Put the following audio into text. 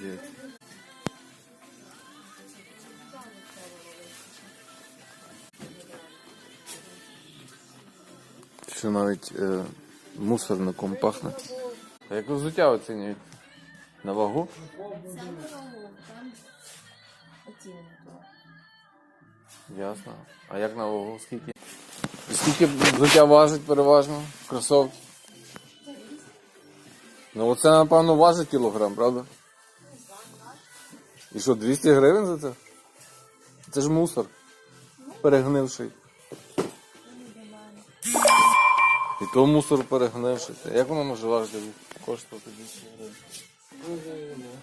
Обалдеть. Що навіть е, мусорником пахне. А як взуття оцінюють? На вагу? Ясно. А як на вагу? Скільки? Скільки взуття важить переважно? Кросовки? Ну оце, напевно, важить кілограм, правда? І що, 200 гривень за це? Це ж мусор. Перегнивший. І то мусор перегнивший. Як воно може важити коштувати 200 гривень?